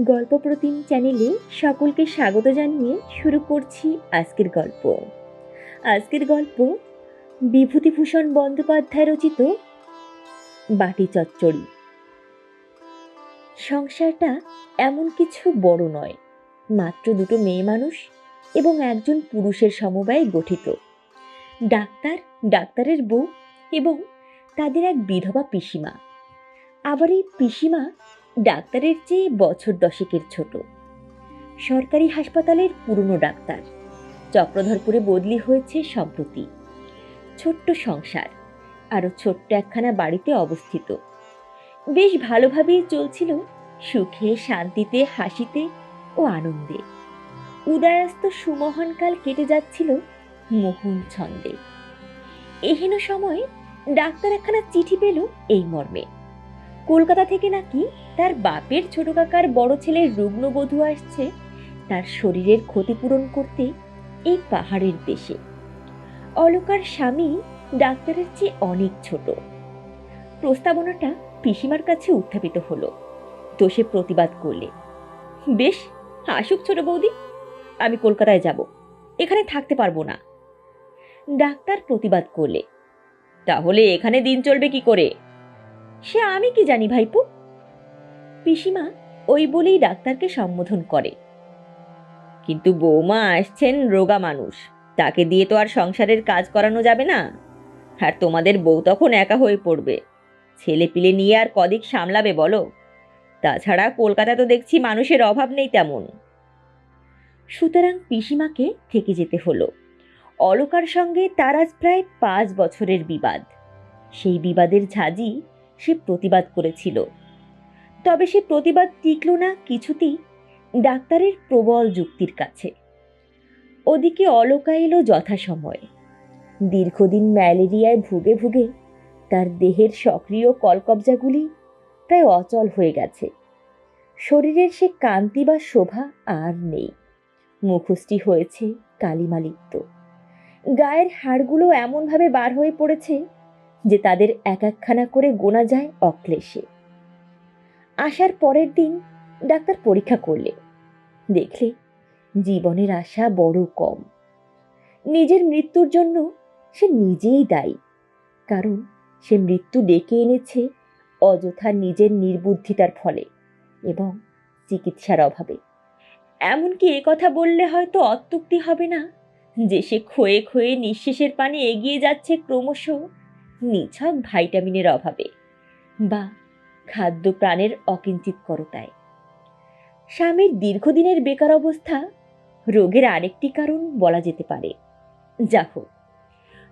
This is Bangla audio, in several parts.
গল্প প্রতিম চ্যানেলে সকলকে স্বাগত জানিয়ে শুরু করছি আজকের গল্প। আজকের গল্প বিভূতিভূষণ বন্দ্যোপাধ্যায় রচিত বাটি চচ্চড়ি। সংসারটা এমন কিছু বড় নয়, মাত্র দুটো মেয়ে মানুষ এবং একজন পুরুষের সমবায়ে গঠিত। ডাক্তার, ডাক্তারের বউ এবং তাদের এক বিধবা পিসিমা। আবার এই পিসিমা ডাক্তারের চেয়ে বছর দশেকের ছোট। সরকারি হাসপাতালের পুরনো ডাক্তার। চক্রধরপুরে বদলি হয়েছে সম্প্রতি। ছোট্ট সংসার, আরও ছোট্ট একখানা বাড়িতে অবস্থিত। বেশ ভালোভাবেই চলছিল সুখে, শান্তিতে, হাসিতে ও আনন্দে। উদয়াস্ত সুমহানকাল কেটে যাচ্ছিল মোহন ছন্দে। এহেন সময় ডাক্তার একখানা চিঠি পেল এই মর্মে। কলকাতা থেকে নাকি তার বাপের ছোট কাকার বড় ছেলের রুগ্ন বধূ আসছে, তার শরীরের ক্ষতিপূরণ করতে এই পাহাড়ের দেশে। অলকার স্বামী ডাক্তারের চেয়ে অনেক ছোট। প্রস্তাবনাটা পিসিমার কাছে উত্থাপিত হলো। তো সে প্রতিবাদ করলে, বেশ, আসুক ছোট বৌদি, আমি কলকাতায় যাব, এখানে থাকতে পারব না। ডাক্তার প্রতিবাদ করলে, তাহলে এখানে দিন চলবে কি করে? সে আমি কি জানি ভাইপো পিসিমা ওই বলেই ডাক্তারকে সম্বোধন করে। কিন্তু বৌমা আসছেন রোগা মানুষ, তাকে দিয়ে তো আর সংসারের কাজ করানো যাবে না। আর তোমাদের বউ তখন একা হয়ে পড়বে। ছেলে পিলে নিয়ে আর কদিক সামলাবে বলো? তাছাড়া কলকাতা তো দেখছি মানুষের অভাব নেই তেমন। সুতরাং পিসিমাকে থেকে যেতে হলো। অলকার সঙ্গে তার আজ প্রায় পাঁচ বছরের বিবাদ। সেই বিবাদের ঝাঁজি সে প্রতিবাদ করেছিল। তবে সে প্রতিবাদ টিকল না কিছুতেই ডাক্তারের প্রবল যুক্তির কাছে। ওদিকে অলকা এলো যথাসময়ে। দীর্ঘদিন ম্যালেরিয়ায় ভুগে ভুগে তার দেহের সক্রিয় কলকবজাগুলি প্রায় অচল হয়ে গেছে। শরীরের সে কান্তি বা শোভা আর নেই। মুখোশটি হয়েছে কালিমালিপ্ত। গায়ের হাড়গুলো এমনভাবে বার হয়ে পড়েছে যে তাদের এক একখানা করে গোনা যায় অক্লেশে। আসার পরের দিন ডাক্তার পরীক্ষা করলে। দেখলে জীবনের আশা বড় কম। নিজের মৃত্যুর জন্য সে নিজেই দায়ী। কারণ সে মৃত্যু ডেকে এনেছে অযথা নিজের নির্বুদ্ধিতার ফলে এবং চিকিৎসার অভাবে। এমনকি কথা বললে হয়তো অত্যুক্তি হবে না যে সে ক্ষয়ে ক্ষয়ে নিঃশেষের পানে এগিয়ে যাচ্ছে ক্রমশ নিছক ভাইটামিনের অভাবে বা খাদ্য প্রাণের অকিঞ্চিতকরতায় স্বামীর দীর্ঘদিনের বেকার অবস্থা রোগের আরেকটি কারণ বলা যেতে পারে। যা হোক,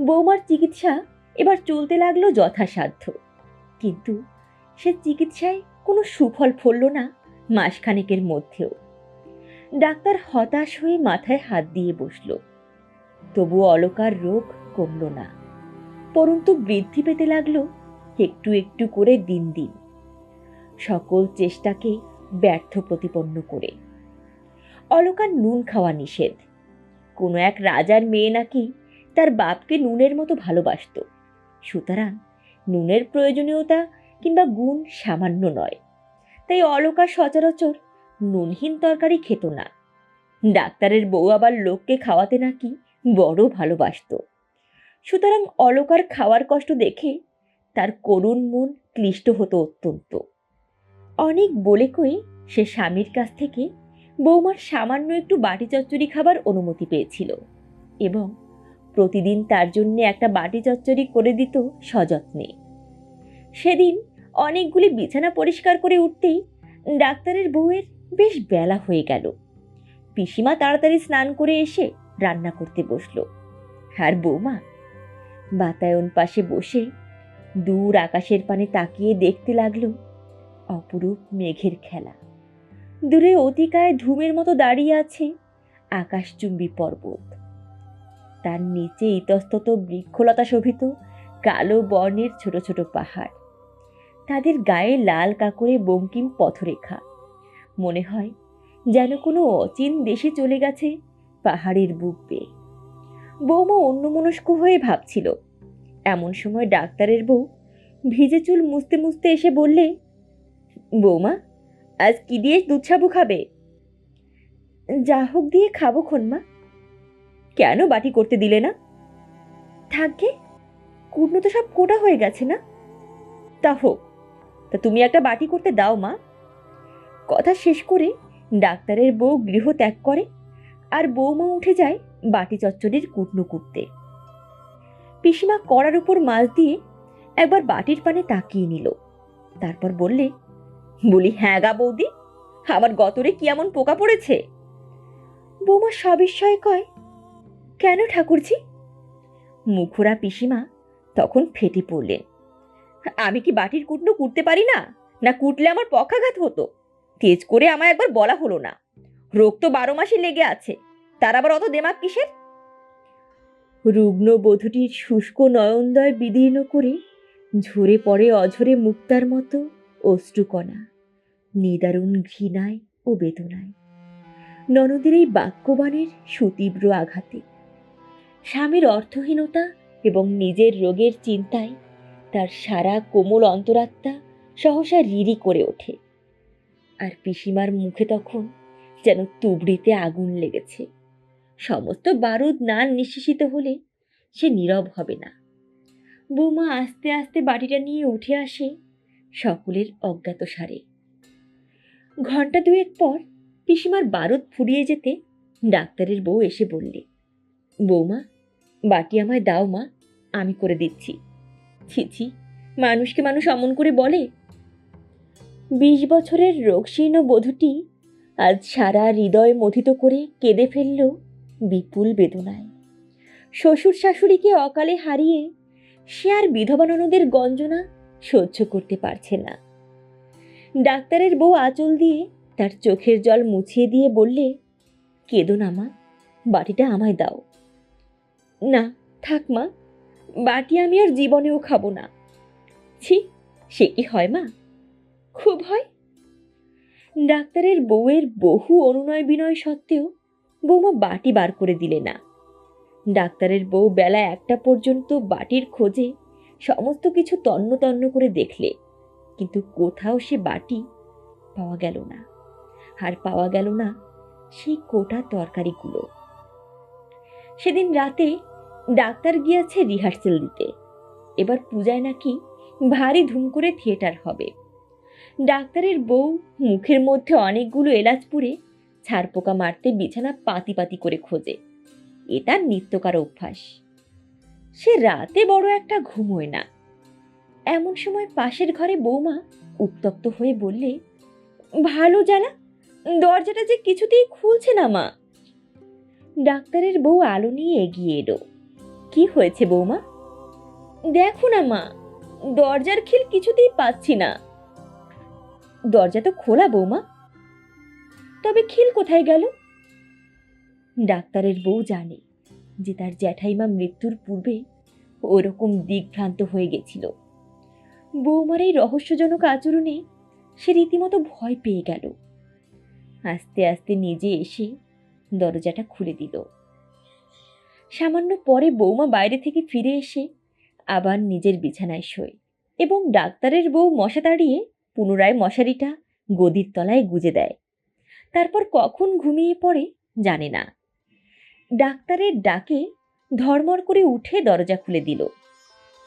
বৌমার চিকিৎসা এবার চলতে লাগল যথাসাধ্য। কিন্তু সে চিকিৎসায় কোনো সুফল ফলল না মাসখানেকের মধ্যেও। ডাক্তার হতাশ হয়ে মাথায় হাত দিয়ে বসল। তবু অলকার রোগ কমল না, পরন্তু বৃদ্ধি পেতে লাগল একটু একটু করে দিন দিন। সকল চেষ্টাকে ব্যর্থ প্রতিপন্ন করে। অলকার নুন খাওয়া নিষেধ। কোনো এক রাজার মেয়ে নাকি তার বাপকে নুনের মতো ভালোবাসত। সুতরাং নুনের প্রয়োজনীয়তা কিংবা গুণ সামান্য নয়। তাই অলকা সচরাচর নুনহীন তরকারি খেত না। ডাক্তারের বউ আবার লোককে খাওয়াতে নাকি বড় ভালোবাসত। সুতরাং অলকার খাওয়ার কষ্ট দেখে তার করুণ মন ক্লিষ্ট হতো অত্যন্ত। অনেক বলে কয়ে সে স্বামীর কাছ থেকে বৌমার সামান্য একটু বাটি চচ্চড়ি খাবার অনুমতি পেয়েছিল এবং প্রতিদিন তার জন্য একটা বাটি চচ্চড়ি করে দিত সযত্নে। সেদিন অনেকগুলি বিছানা পরিষ্কার করে উঠতেই ডাক্তারের বউয়ের বেশ বেলা হয়ে গেল। পিসিমা তাড়াতাড়ি স্নান করে এসে রান্না করতে বসল। আর বৌমা, বাতায়ন পাশে বসে দূর আকাশের পানে তাকিয়ে দেখতে লাগল অপরূপ মেঘের খেলা। দূরে অতিকায় ধূমের মতো দাঁড়িয়ে আছে আকাশচুম্বী পর্বত। তার নিচে ইতস্তত বৃক্ষলতা শোভিত কালো বর্ণের ছোট ছোট পাহাড়। তাদের গায়ে লাল কাকরে বঙ্কিম পথরেখা। মনে হয় যেন কোনো অচিন দেশে চলে গেছে পাহাড়ের বুক বেয়ে। বৌমা অন্যমনস্ক হয়ে ভাবছিল, এমন সময় ডাক্তারের বউ ভিজে চুল মুছতে মুছতে এসে বললে বৌমা, আজ কি দিয়ে দুধ সাবু খাবে? যা হোক দিয়ে খাব মা কেন বাটি করতে দিলে না? থাকবে কুটনো তো সব কোটা হয়ে গেছে না? তা হোক, তা তুমি একটা বাটি করতে দাও মা। কথা শেষ করে ডাক্তারের বউ গৃহ ত্যাগ করে, আর বৌমা উঠে যায় বাটি চচ্চড়ির কুটনো কুটতে। পিসিমা কড়ার উপর মাছ দিয়ে একবার বাটির পানে তাকিয়ে নিল। তারপর বললে বলি হ্যাঁ গা বৌদি, আমার গতরে কি এমন পোকা পড়েছে? বৌমা সবিস্ময় কয়, কেন ঠাকুরজি? মুখরা পিসিমা তখন ফেটে পড়লেন, আমি কি বাটির কুটনো কুটতে পারি না? না কুটলে আমার পক্ষাঘাত হতো। তেজ করে আমায় একবার বলা হলো না। রোগ তো বারো মাসে লেগে আছে, তার আবার অত দেমাক কিসের? রুগ্ন বধূটির শুষ্ক নয়নদয় বিদীর্ণ করে ঝরে পড়ে অঝরে মুক্তার মতো অশ্রুকণা, নিদারুণ ঘৃণায় ও বেদনায়। ননদের এই বাক্যবাণের সুতীব্র আঘাতে, স্বামীর অর্থহীনতা এবং নিজের রোগের চিন্তায় তার সারা কোমল অন্তরাত্মা সহসা রিরি করে ওঠে। আর পিসিমার মুখে তখন যেন তুবড়িতে আগুন লেগেছে। সমস্ত বারুদ না নিঃশেষিত হলে সে নীরব হবে না। বৌমা আস্তে আস্তে বাড়িটা নিয়ে উঠে আসে সকলের অজ্ঞাত সারে। ঘণ্টা দুয়েক পর পিসিমার বারুদ ফুরিয়ে যেতে ডাক্তারের বউ এসে বললে, বৌমা, বাটি আমায় দাও মা, আমি করে দিচ্ছি। ছি ছি, মানুষকে মানুষ অমন করে বলে? বিশ বছরের রোগশীর্ণ বধূটি আজ সারা হৃদয় মথিত করে কেঁদে ফেলল বিপুল বেদনায়। শ্বশুর শাশুড়িকে অকালে হারিয়ে সে আর বিধবা ননদের গঞ্জনা সহ্য করতে পারছে না। ডাক্তারের বউ আঁচল দিয়ে তার চোখের জল মুছিয়ে দিয়ে বললে, কেঁদো না মা, বাটিটা আমায় দাও। না, থাক মা, বাটি আমি আর জীবনেও খাব না। ছি, সে কি হয় মা? খুব হয়। ডাক্তারের বউয়ের বহু অনুনয় বিনয় সত্ত্বেও বৌমা বাটি বার করে দিলে না। ডাক্তারের বউ বেলা একটা পর্যন্ত বাটির খোঁজে সমস্ত কিছু তন্ন তন্ন করে দেখলে, কিন্তু কোথাও সে বাটি পাওয়া গেল না। আর পাওয়া গেল না সেই কোটা তরকারিগুলো। সেদিন রাতে ডাক্তার গিয়েছে রিহার্সেল দিতে। এবার পূজায় নাকি ভারী ধুম করে থিয়েটার হবে। ডাক্তারের বউ মুখের মধ্যে অনেকগুলো এলাচ পুড়ে ছাড়পোকা মারতে বিছানা পাতি পাতি করে খোঁজে। এটা নিত্যকার অভ্যাস। সে রাতে বড় একটা ঘুমোয় না। এমন সময় পাশের ঘরে বৌমা উত্তপ্ত হয়ে বললে, ভালো জানা দরজাটা যে কিছুতেই খুলছে না মা। ডাক্তারের বউ আলো নিয়ে এগিয়ে এলো। কি হয়েছে বৌমা? দেখো না মা, দরজার খিল কিছুতেই পাচ্ছি না। দরজা তো খোলা বৌমা, তবে খিল কোথায় গেল? ডাক্তারের বউ জানে। যে তার জ্যাঠাইমা মৃত্যুর পূর্বে ওরকম দিগ্ভ্রান্ত হয়ে গেছিল। বৌমার এই রহস্যজনক আচরণে সে রীতিমতো ভয় পেয়ে গেল। আস্তে আস্তে নিজে এসে দরজাটা খুলে দিল। সামান্য পরে বৌমা বাইরে থেকে ফিরে এসে আবার নিজের বিছানায় শোয় এবং ডাক্তারের বউ মশা তাড়িয়ে পুনরায় মশারিটা গদির তলায় গুজে দেয়। তারপর কখন ঘুমিয়ে পড়ে জানে না। ডাক্তারের ডাকে ধর্মর করে উঠে দরজা খুলে দিল।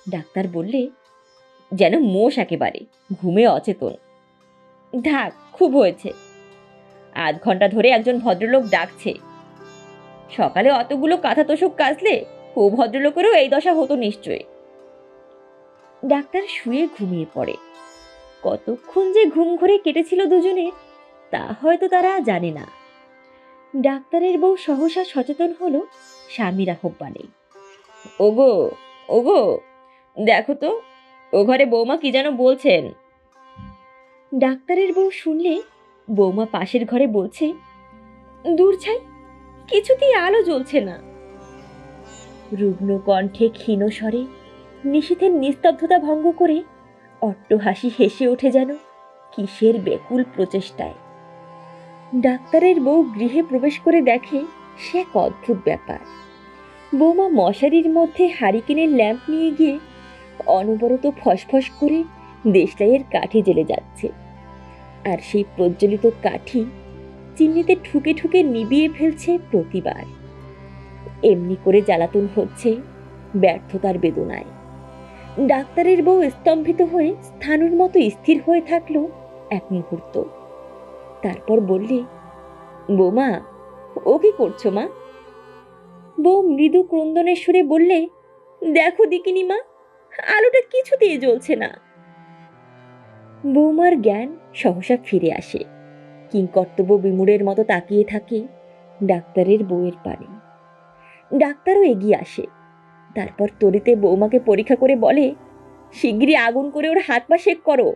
ডাক্তার বললে, যেন মোষ একেবারে, ঘুমে অচেতন। ঢাক খুব হয়েছে। আধ ঘণ্টা ধরে একজন ভদ্রলোক ডাকছে। সকালে অতগুলো কাঁথা তোষক কাচলে, ও ভদ্রলোকেরও এই দশা হতো নিশ্চয়। ডাক্তার শুয়ে ঘুমিয়ে পড়ে। কতক্ষণ যে ঘুম ঘরে কেটেছিল দুজনের তা হয়তো তারা জানে না। ডাক্তারের বউ সহসা সচেতন হলো স্বামীর আহ্বানে ওগো ওগো, দেখো তো, ও ঘরে বৌমা কি যেন বলছেন। ডাক্তারের বউ শুনলে বৌমা পাশের ঘরে বলছে, দূর ছাই, কিছুতেই আলো জ্বলছে না। রুগ্ন কণ্ঠে ক্ষীণ স্বরে নিশীথের নিস্তব্ধতা ভঙ্গ করে অট্টহাসি হেসে ওঠে যেন কিসের বেকুল প্রচেষ্টায়। ডাক্তারের বউ গৃহে প্রবেশ করে দেখে সে এক অদ্ভুত ব্যাপার। বৌমা মশারির মধ্যে হারিকেনের ল্যাম্প নিয়ে গিয়ে অনবরত ফসফস করে দেশলাইয়ের কাঠি জ্বেলে যাচ্ছে। আর সেই প্রজ্বলিত কাঠি চিমনিতে ঠুকে ঠুকে নিবিয়ে ফেলছে প্রতিবার। এমনি করে জ্বালাতন হচ্ছে ব্যর্থতার বেদনায়। ডাক্তারের বউ স্তম্ভিত হয়ে স্থানুর মতো স্থির হয়ে থাকল এক মুহূর্ত। তারপর বললে, বৌমা, ও কি করছ মা? বউ মৃদু ক্রন্দনের সুরে বললে, দেখো দিকিনি মা, আলোটা কিছুতেই জ্বলছে না। বৌমার জ্ঞান সহসা ফিরে আসে। কিংকর্তব্য বিমূঢ়ের মতো তাকিয়ে থাকে ডাক্তারের বউয়ের পানে। ডাক্তারও এগিয়ে আসে। তারপর তরিতে বৌমাকে পরীক্ষা করে বলে, শিগগিরই আগুন করে ওর হাত পা শেক করো।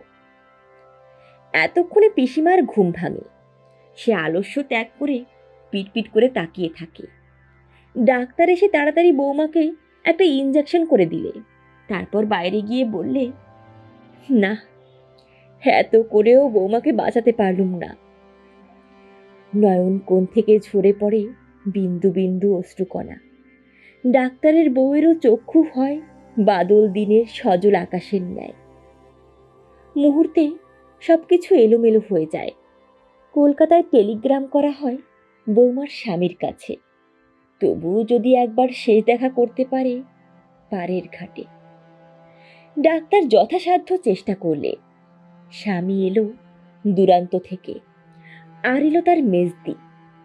এতক্ষণে পিসিমার ঘুম ভাঙে। সে আলস্য ত্যাগ করে পিটপিট করে তাকিয়ে থাকে। ডাক্তার এসে তাড়াতাড়ি বৌমাকে একটা ইঞ্জেকশন করে দিলে। তারপর বাইরে গিয়ে বললে, না, এত করেও বৌমাকে বাঁচাতে পারলুম না। নয়ন কোণ থেকে ঝরে পড়ে বিন্দু বিন্দু অশ্রুকণা। ডাক্তারের বউয়েরও চক্ষু হয় বাদল দিনের সজল আকাশের ন্যায়। মুহূর্তে সব কিছু এলোমেলো হয়ে যায়। কলকাতায় টেলিগ্রাম করা হয় বৌমার স্বামীর কাছে। তবুও যদি একবার শেষ দেখা করতে পারে, পারের ঘাটে। ডাক্তার যথাসাধ্য চেষ্টা করলে। স্বামী এলো দূরান্ত থেকে। আর এলো তার মেজদি।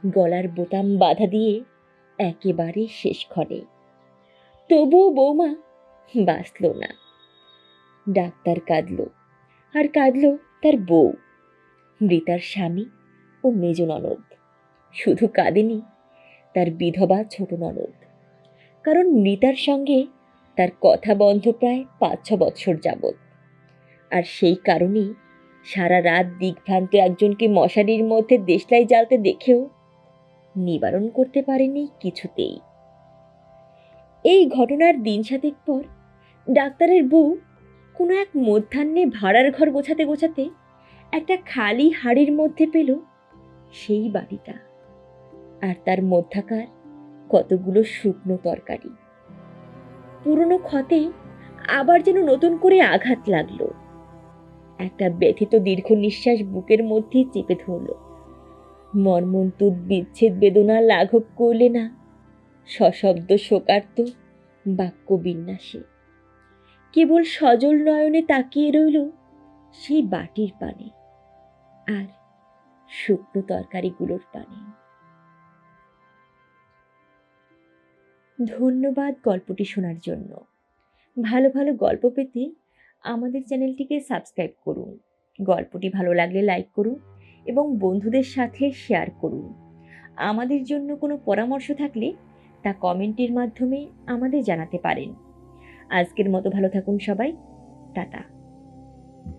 গলার বোতাম বাধা দিয়ে একেবারে শেষ ক্ষণে। তবুও বৌমা বাঁচল না। ডাক্তার কাঁদল। আর কাঁদল তার বউ, মৃতার স্বামী ও মেজ ননদ। শুধু কাঁদেনি, তার বিধবা ছোট ননদ। কারণ মৃতার সঙ্গে তার কথা বন্ধ প্রায় পাঁচ ছ বৎসর যাবৎ। আর সেই কারণেই সারা রাত দিগ্ভ্রান্ত একজনকে মশারির মধ্যে দেশলাই জ্বালতে দেখেও নিবারণ করতে পারেনি কিছুতেই। এই ঘটনার দিন সাতেক পর ডাক্তারের বউ কোনো এক মধ্যাহ্নে ভাড়ার ঘর গোছাতে গোছাতে একটা খালি হাড়ির মধ্যে পেল সেই বাড়িটা। আর তার মধ্যাকার কতগুলো শুকনো তরকারি। পুরনো ক্ষতে আবার যেন নতুন করে আঘাত লাগল। একটা ব্যথিত দীর্ঘ নিঃশ্বাস বুকের মধ্যে চেপে ধরল। মর্মন্তুদ বিচ্ছেদ বেদনা লাঘব করলে না, সশব্দ শোকার্ত বাক্য বিন্যাসে কেবল সজল নয়নে তাকিয়ে রইল সেই বাটির পানে আর শুকনো তরকারিগুলোর পানে। ধন্যবাদ গল্পটি শোনার জন্য। ভালো ভালো গল্প পেতে আমাদের চ্যানেলটিকে সাবস্ক্রাইব করুন। গল্পটি ভালো লাগলে লাইক করুন এবং বন্ধুদের সাথে শেয়ার করুন। আমাদের জন্য কোনো পরামর্শ থাকলে তা কমেন্টের মাধ্যমে আমাদের জানাতে পারেন। আজকের মতো ভালো থাকুন সবাই। টাটা।